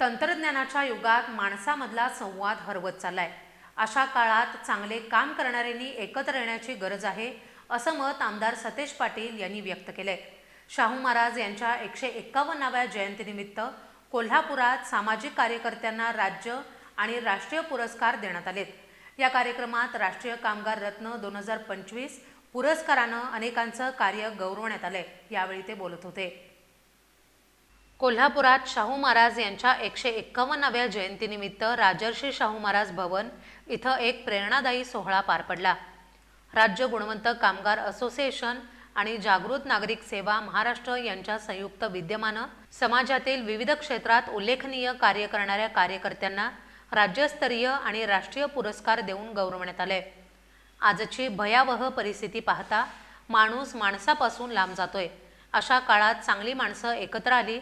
तंत्रज्ञानाच्या युगात माणसामधला संवाद हरवत चाललाय. अशा काळात चांगले काम करणाऱ्यांनी एकत्र येण्याची गरज आहे असं मत आमदार सतेज पाटील यांनी व्यक्त केलंय. शाहू महाराज यांच्या एकशे एक्कावन्नाव्या जयंतीनिमित्त कोल्हापुरात सामाजिक कार्यकर्त्यांना राज्य आणि राष्ट्रीय पुरस्कार देण्यात आलेत. या कार्यक्रमात राष्ट्रीय कामगार रत्न दोन हजार पंचवीस पुरस्कारानं अनेकांचं कार्य गौरवण्यात आलंय यावेळी ते बोलत होते. कोल्हापुरात शाहू महाराज यांच्या एकशे एक्कावन्नाव्या जयंतीनिमित्त राजर्षी शाहू महाराज भवन इथं एक प्रेरणादायी सोहळा पार पडला. राज्य गुणवंत कामगार असोसिएशन आणि जागृत नागरिक सेवा महाराष्ट्र यांच्या संयुक्त विद्यमानं समाजातील विविध क्षेत्रात उल्लेखनीय कार्य करणाऱ्या कार्यकर्त्यांना राज्यस्तरीय आणि राष्ट्रीय पुरस्कार देऊन गौरवण्यात आले. आजची भयावह परिस्थिती पाहता माणूस माणसापासून लांब जातोय. अशा काळात चांगली माणसं एकत्र आली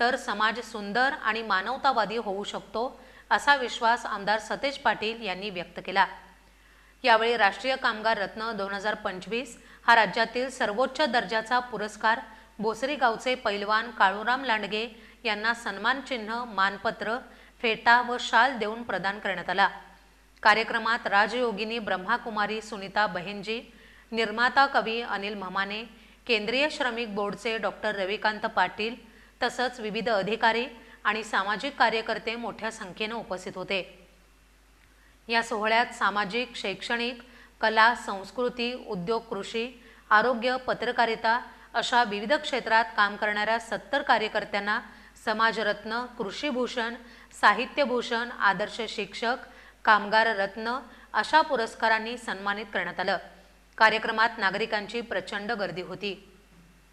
तर समाज सुंदर आणि मानवतावादी होऊ शकतो असा विश्वास आमदार सतेज पाटील यांनी व्यक्त केला. यावेळी राष्ट्रीय कामगार रत्न दोन हजार पंचवीस हा राज्यातील सर्वोच्च दर्जाचा पुरस्कार बोसरी गावचे पैलवान काळूराम लांडगे यांना सन्मानचिन्ह मानपत्र फेटा व शाल देऊन प्रदान करण्यात आला. कार्यक्रमात राजयोगिनी ब्रह्माकुमारी सुनीता बहेनजी निर्माता कवी अनिल म्हमाने केंद्रीय श्रमिक बोर्डचे डॉक्टर रविकांत पाटील तसंच विविध अधिकारी आणि सामाजिक कार्यकर्ते मोठ्या संख्येनं उपस्थित होते. या सोहळ्यात सामाजिक शैक्षणिक कला संस्कृती उद्योग कृषी आरोग्य पत्रकारिता अशा विविध क्षेत्रात काम करणाऱ्या सत्तर कार्यकर्त्यांना समाजरत्न कृषीभूषण साहित्यभूषण आदर्श शिक्षक कामगार रत्न अशा पुरस्कारांनी सन्मानित करण्यात आलं. कार्यक्रमात नागरिकांची प्रचंड गर्दी होती.